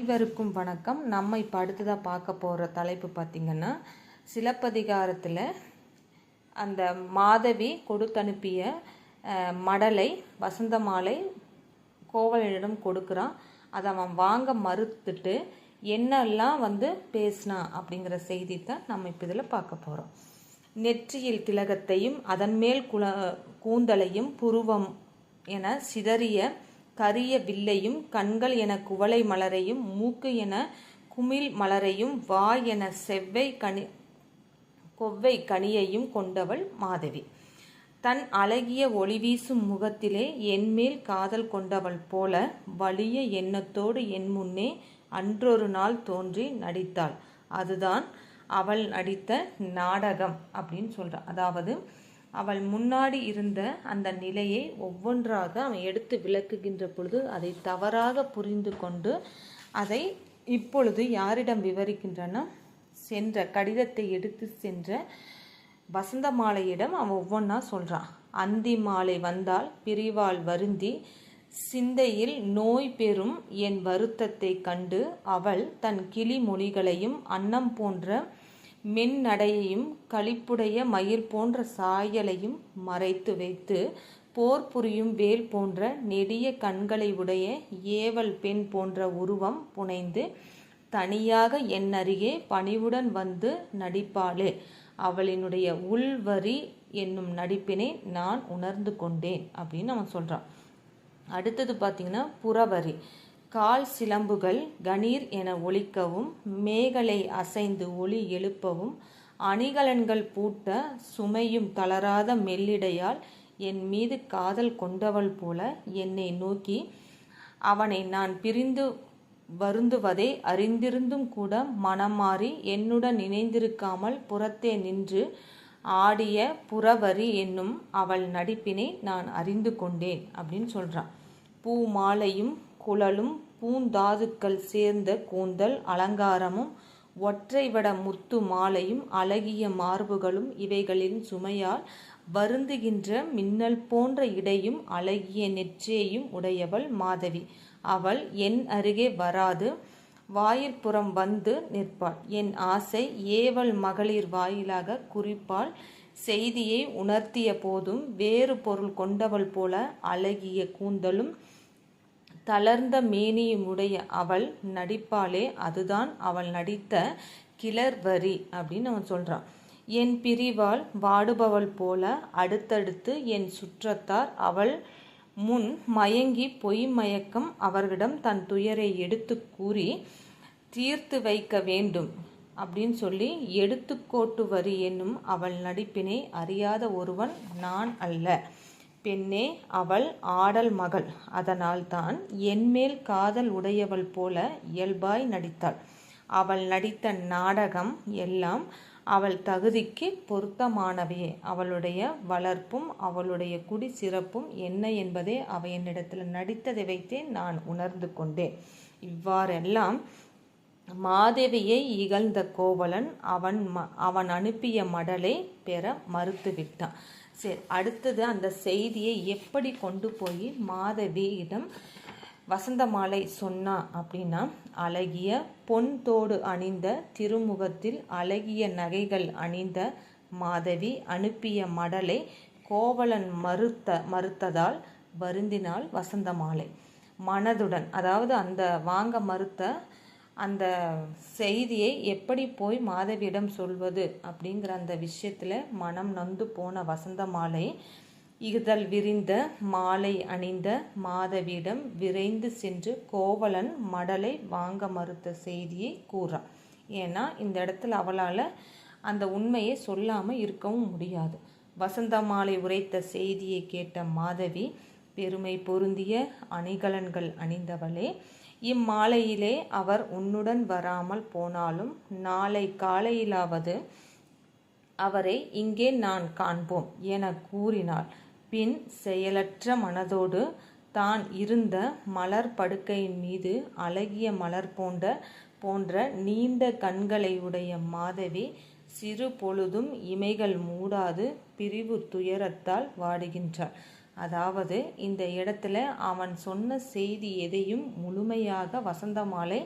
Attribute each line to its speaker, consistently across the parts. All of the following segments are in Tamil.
Speaker 1: அனைவருக்கும் வணக்கம். நம்ம இப்போ அடுத்ததாக பார்க்க போகிற தலைப்பு பார்த்திங்கன்னா சிலப்பதிகாரத்தில் அந்த மாதவி கொடுத்தனுப்பிய மடலை வசந்த மாலை கோவலனிடம் கொடுக்குறான். அதை அவன் வாங்க மறுத்துட்டு என்னெல்லாம் வந்து பேசினான் அப்படிங்கிற செய்தி தான் நம்ம இப்போ இதில் பார்க்க போகிறோம் நெற்றியில் திலகத்தையும் அதன் மேல் குல கூந்தலையும் புருவம் என சிதறிய கரிய வில்லையும் கண்கள் என குவளை மலரையும் மூக்கு என குமிழ் மலரையும் வாய் என செவ்வை கனி கொவ்வை கனியையும் கொண்டவள் மாதவி. தன் அழகிய ஒளி வீசும் முகத்திலே என்மேல் காதல் கொண்டவள் போல வலிய எண்ணத்தோடு என் முன்னே அன்றொரு நாள் தோன்றி நடித்தாள். அதுதான் அவள் நடித்த நாடகம் அப்படின்னு சொல்றா. அதாவது அவள் முன்னாடி இருந்த அந்த நிலையை ஒவ்வொன்றாக அவன் எடுத்து விளக்குகின்ற பொழுது அதை தவறாக புரிந்து கொண்டு அதை இப்பொழுது யாரிடம் விவரிக்கின்றன? சென்ற கடிதத்தை எடுத்து சென்ற வசந்த மாலையிடம் அவன் ஒவ்வொன்றா சொல்கிறான் அந்தி மாலை வந்தால் பிரிவால் வருந்தி சிந்தையில் நோய் பெறும் என் வருத்தத்தை கண்டு அவள் தன் கிளி மொழிகளையும் அன்னம் போன்ற மென்னடையையும் களிப்புடைய மயில் போன்ற சாயலையும் மறைத்து வைத்து போர் புரியும் வேல் போன்ற நெடிய கண்களை உடைய ஏவல் பெண் போன்ற உருவம் புனைந்து தனியாக என் அருகே பணிவுடன் வந்து நடிப்பாளே. அவளினுடைய உள்வரி என்னும் நடிப்பினை நான் உணர்ந்து கொண்டேன் அப்படின்னு அவன் சொல்கிறான் அடுத்தது பார்த்தீங்கன்னா புறவரி. கால் சிலம்புகள் கணீர் என ஒலிக்கவும் மேகலை அசைந்து ஒளி எழுப்பவும் அணிகலன்கள் பூட்ட சுமையும் தளராத மெல்லிடையால் என் மீது காதல் கொண்டவள் போல என்னை நோக்கி அவனை நான் பிரிந்து வருந்துவதை அறிந்திருந்தும் கூட மனமாறி என்னுடன் இணைந்திருக்காமல் புறத்தே நின்று ஆடிய புறவரி என்னும் அவள் நடிப்பினை நான் அறிந்து கொண்டேன் அப்படின்னு சொல்றான். பூ மாலையும் குழலும் பூந்தாதுக்கள் சேர்ந்த கூந்தல் அலங்காரமும் ஒற்றைவட முத்து மாலையும் அழகிய மார்புகளும் இவைகளின் சுமையால் வருந்துகின்ற மின்னல் போன்ற இடையும் அழகிய நெற்றியையும் உடையவள் மாதவி. அவள் என் அருகே வராது வாயிற்புறம் வந்து நிற்பாள். என் ஆசை ஏவல் மகளிர் வாயிலாக குறிப்பால் செய்தியை உணர்த்திய போதும் வேறு பொருள் கொண்டவள் போல அழகிய கூந்தலும் தளர்ந்த மேனியுமுடைய அவள் நடிப்பாளே அதுதான் அவள் நடித்த கிளர் வரி அப்படின்னு அவன் சொல்கிறான் என் பிரிவால் வாடுபவள் போல அடுத்தடுத்து என் சுற்றத்தார் அவள் முன் மயங்கி பொய் மயக்கம் அவர்களிடம் தன் துயரை எடுத்து கூறி தீர்த்து வைக்க வேண்டும் அப்படின்னு சொல்லி எடுத்துக்கோட்டு வரி என்னும் அவள் நடிப்பினை அறியாத ஒருவன் நான் அல்ல. பெண்ணே அவள் ஆடல் மகள். அதனால்தான் என்மேல் காதல் உடையவள் போல இயல்பாய் நடித்தாள். அவள் நடித்த நாடகம் எல்லாம் அவள் தகுதிக்கு பொருத்தமானவையே அவளுடைய வளர்ப்பும் அவளுடைய குடி சிறப்பும் என்ன என்பதை அவ என்னிடத்தில் நடித்ததை வைத்தே நான் உணர்ந்து கொண்டேன். இவ்வாறெல்லாம் மாதேவியை இகழ்ந்த கோவலன் அவன் ம அவன் அனுப்பிய மடலை பெற மறுத்துவிட்டான். சரி அடுத்தது அந்த செய்தியை எப்படி கொண்டு போய் மாதவியிடம் வசந்தமாலை சொன்னா அப்படின்னா அழகிய பொன் தோடு அணிந்த திருமுகத்தில் அழகிய நகைகள் அணிந்த மாதவி அனுப்பிய மடலை கோவலன் மறுத்த மறுத்ததால் வருந்தினாள் வசந்தமாலை. மனதுடன் அதாவது அந்த வாங்க மறுத்த அந்த செய்தியை எப்படி போய் மாதவியிடம் சொல்வது அப்படிங்கிற அந்த விஷயத்தில் மனம் நொந்து போன வசந்த மாலை இதழ் விரிந்த மாலை அணிந்த மாதவியிடம் விரைந்து சென்று கோவலன் மடலை வாங்க மறுத்த செய்தியை கூறான் ஏன்னா இந்த இடத்துல அவளால் அந்த உண்மையை சொல்லாமல் இருக்கவும் முடியாது. வசந்த மாலை உரைத்த செய்தியை கேட்ட மாதவி பெருமை பொருந்திய அணிகலன்கள் அணிந்தவளே இம்மாலையிலே அவர் உன்னுடன் வராமல் போனாலும் நாளை காலையிலாவது அவரை இங்கே நான் காண்போம் என கூறினாள். பின் செயலற்ற மனதோடு தான் இருந்த மலர் படுக்கையின் மீது அழகிய மலர் போன்ற போன்ற நீண்ட கண்களை உடைய மாதவி சிறு பொழுதும் இமைகள் மூடாது பிரிவு துயரத்தால் வாடுகின்றாள். அதாவது இந்த இடத்துல அவன் சொன்ன செய்தி எதையும் முழுமையாக வசந்தமாலை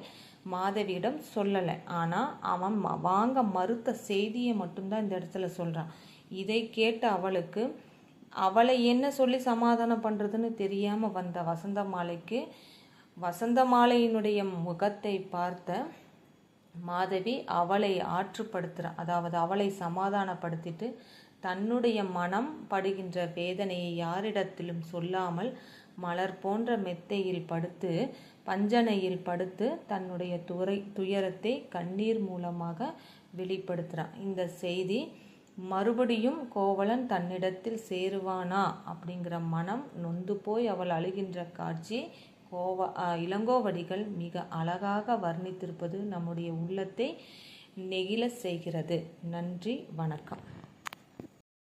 Speaker 1: மாதவியிடம் சொல்லலை. ஆனால் அவன் வாங்க மறுத்த செய்தியை மட்டும்தான் இந்த இடத்துல சொல்கிறான் இதை கேட்ட அவளுக்கு அவளை என்ன சொல்லி சமாதானம் பண்ணுறதுன்னு தெரியாமல் வந்த வசந்த மாலைக்கு வசந்த மாலையினுடைய முகத்தை பார்த்த மாதவி அவளை ஆற்றுப்படுத்துகிறான் அதாவது அவளை சமாதானப்படுத்திட்டு தன்னுடைய மனம் படுகின்ற வேதனையை யாரிடத்திலும் சொல்லாமல் மலர் போன்ற மெத்தையில் படுத்து பஞ்சனையில் படுத்து தன்னுடைய துறை துயரத்தை கண்ணீர் மூலமாக வெளிப்படுத்துகிறான் இந்த செய்தி மறுபடியும் கோவலன் தன்னிடத்தில் சேருவானா? அப்படிங்கிற மனம் நொந்து போய் அவள் அழுகின்ற காட்சி கோவ இளங்கோவடிகள் மிக அழகாக வர்ணித்திருப்பது நம்முடைய உள்ளத்தை நெகிழ செய்கிறது. நன்றி வணக்கம்.